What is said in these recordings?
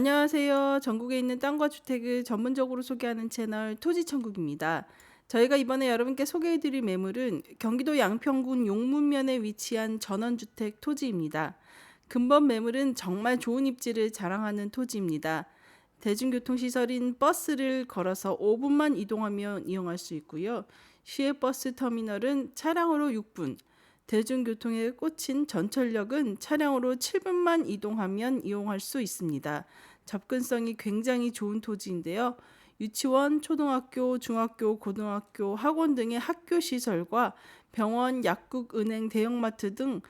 안녕하세요. 전국에 있는 땅과 주택을 전문적으로 소개하는 채널 토지천국입니다. 저희가 이번에 여러분께 소개해드릴 매물은 경기도 양평군 용문면에 위치한 전원주택 토지입니다. 근본 매물은 정말 좋은 입지를 자랑하는 토지입니다. 대중교통시설인 버스를 걸어서 5분만 이동하면 이용할 수 있고요. 시외 버스 터미널은 차량으로 6분, 대중교통에 꽂힌 전철역은 차량으로 7분만 이동하면 이용할 수 있습니다. 접근성이 굉장히 좋은 토지인데요. 유치원, 초등학교, 중학교, 고등학교, 학원 등의 학교 시설과 병원, 약국, 은행, 대형마트 등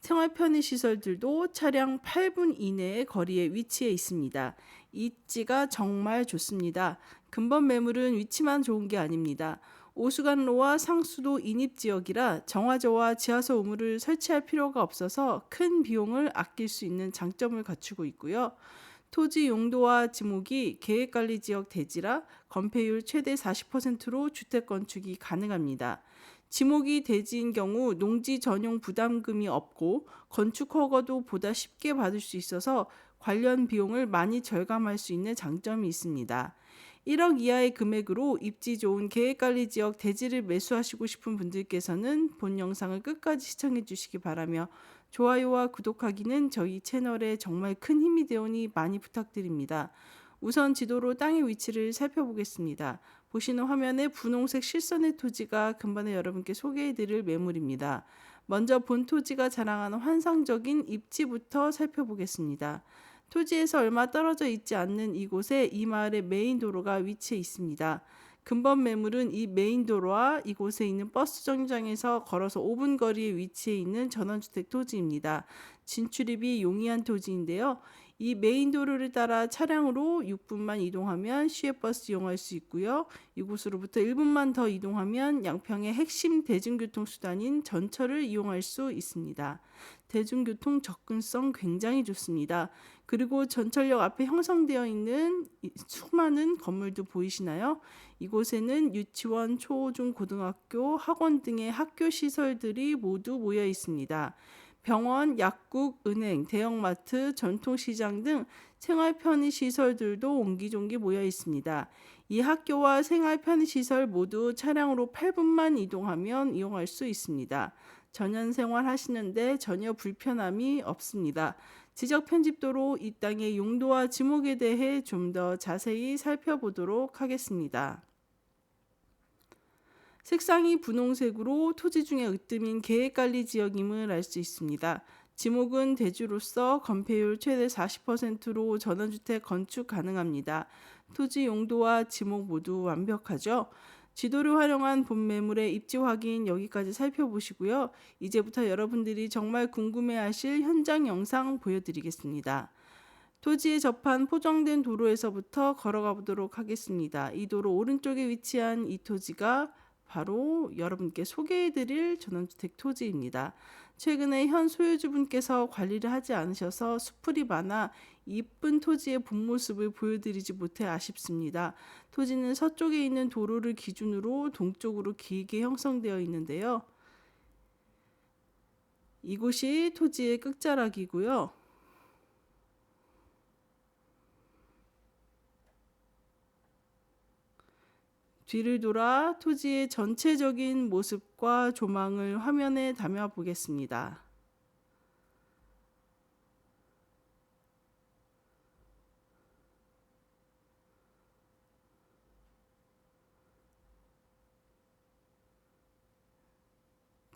생활 편의 시설들도 차량 8분 이내의 거리에 위치해 있습니다. 입지가 정말 좋습니다. 근본 매물은 위치만 좋은 게 아닙니다. 오수관로와 상수도 인입 지역이라 정화조와 지하수 우물을 설치할 필요가 없어서 큰 비용을 아낄 수 있는 장점을 갖추고 있고요. 토지 용도와 지목이 계획관리 지역 대지라 건폐율 최대 40%로 주택 건축이 가능합니다. 지목이 대지인 경우 농지 전용 부담금이 없고 건축 허가도 보다 쉽게 받을 수 있어서 관련 비용을 많이 절감할 수 있는 장점이 있습니다. 1억 이하의 금액으로 입지 좋은 계획관리 지역 대지를 매수하시고 싶은 분들께서는 본 영상을 끝까지 시청해 주시기 바라며 좋아요와 구독하기는 저희 채널에 정말 큰 힘이 되오니 많이 부탁드립니다. 우선 지도로 땅의 위치를 살펴보겠습니다. 보시는 화면에 분홍색 실선의 토지가 근반에 여러분께 소개해드릴 매물입니다. 먼저 본 토지가 자랑하는 환상적인 입지부터 살펴보겠습니다. 토지에서 얼마 떨어져 있지 않는 이곳에 이 마을의 메인 도로가 위치해 있습니다. 근본 매물은 이 메인 도로와 이곳에 있는 버스 정류장에서 걸어서 5분 거리에 위치해 있는 전원주택 토지입니다. 진출입이 용이한 토지인데요. 이 메인 도로를 따라 차량으로 6분만 이동하면 시외버스 이용할 수 있고요. 이곳으로부터 1분만 더 이동하면 양평의 핵심 대중교통 수단인 전철을 이용할 수 있습니다. 대중교통 접근성 굉장히 좋습니다. 그리고 전철역 앞에 형성되어 있는 수많은 건물도 보이시나요? 이곳에는 유치원, 초, 중, 고등학교, 학원 등의 학교 시설들이 모두 모여 있습니다. 병원, 약국, 은행, 대형마트, 전통시장 등 생활 편의 시설들도 옹기종기 모여 있습니다. 이 학교와 생활 편의 시설 모두 차량으로 8분만 이동하면 이용할 수 있습니다. 전년 생활 하시는데 전혀 불편함이 없습니다. 지적 편집도로 이 땅의 용도와 지목에 대해 좀 더 자세히 살펴보도록 하겠습니다. 색상이 분홍색으로 토지 중에 으뜸인 계획관리 지역임을 알 수 있습니다. 지목은 대주로서 건폐율 최대 40%로 전원주택 건축 가능합니다. 토지 용도와 지목 모두 완벽하죠. 지도를 활용한 본 매물의 입지 확인 여기까지 살펴보시고요. 이제부터 여러분들이 정말 궁금해하실 현장 영상 보여드리겠습니다. 토지에 접한 포장된 도로에서부터 걸어가 보도록 하겠습니다. 이 도로 오른쪽에 위치한 이 토지가 바로 여러분께 소개해드릴 전원주택 토지입니다. 최근에 현 소유주분께서 관리를 하지 않으셔서 수풀이 많아 이쁜 토지의 본 모습을 보여드리지 못해 아쉽습니다. 토지는 서쪽에 있는 도로를 기준으로 동쪽으로 길게 형성되어 있는데요. 이곳이 토지의 끝자락이고요. 뒤를 돌아 토지의 전체적인 모습과 조망을 화면에 담아 보겠습니다.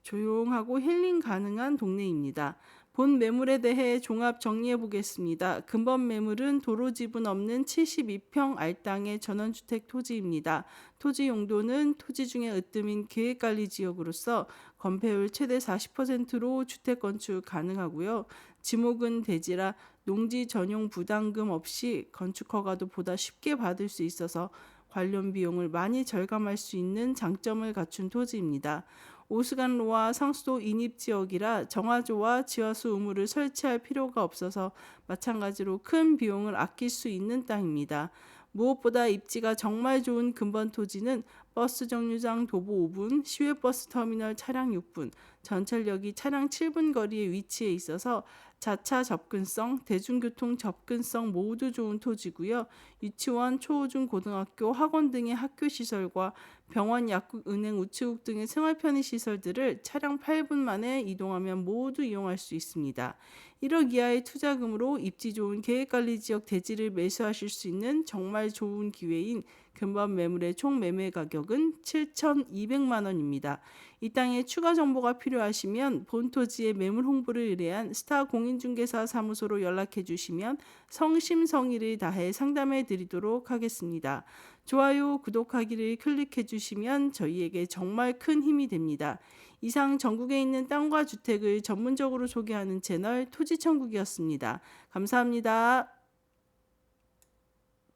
조용하고 힐링 가능한 동네입니다. 본 매물에 대해 종합 정리해 보겠습니다. 근본 매물은 도로 지분 없는 72평 알땅의 전원주택 토지입니다. 토지 용도는 토지 중에 으뜸인 계획관리 지역으로서 건폐율 최대 40%로 주택 건축 가능하고요. 지목은 대지라 농지 전용 부담금 없이 건축 허가도 보다 쉽게 받을 수 있어서 관련 비용을 많이 절감할 수 있는 장점을 갖춘 토지입니다. 오스간로와 상수도 인입 지역이라 정화조와 지하수 우물을 설치할 필요가 없어서 마찬가지로 큰 비용을 아낄 수 있는 땅입니다. 무엇보다 입지가 정말 좋은 근본 토지는 버스 정류장 도보 5분, 시외버스 터미널 차량 6분, 전철역이 차량 7분 거리에 위치해 있어서 자차 접근성, 대중교통 접근성 모두 좋은 토지고요. 유치원, 초중 고등학교, 학원 등의 학교 시설과 병원, 약국, 은행, 우체국 등의 생활 편의 시설들을 차량 8분 만에 이동하면 모두 이용할 수 있습니다. 1억 이하의 투자금으로 입지 좋은 계획관리 지역 대지를 매수하실 수 있는 정말 좋은 기회인 근본 매물의 총 매매 가격은 7,200만 원입니다. 이 땅에 추가 정보가 필요하시면 본 토지의 매물 홍보를 의뢰한 스타 공인중개사 사무소로 연락해 주시면 성심성의를 다해 상담해 드리도록 하겠습니다. 좋아요, 구독하기를 클릭해 주시면 저희에게 정말 큰 힘이 됩니다. 이상 전국에 있는 땅과 주택을 전문적으로 소개하는 채널 토지천국이었습니다. 감사합니다.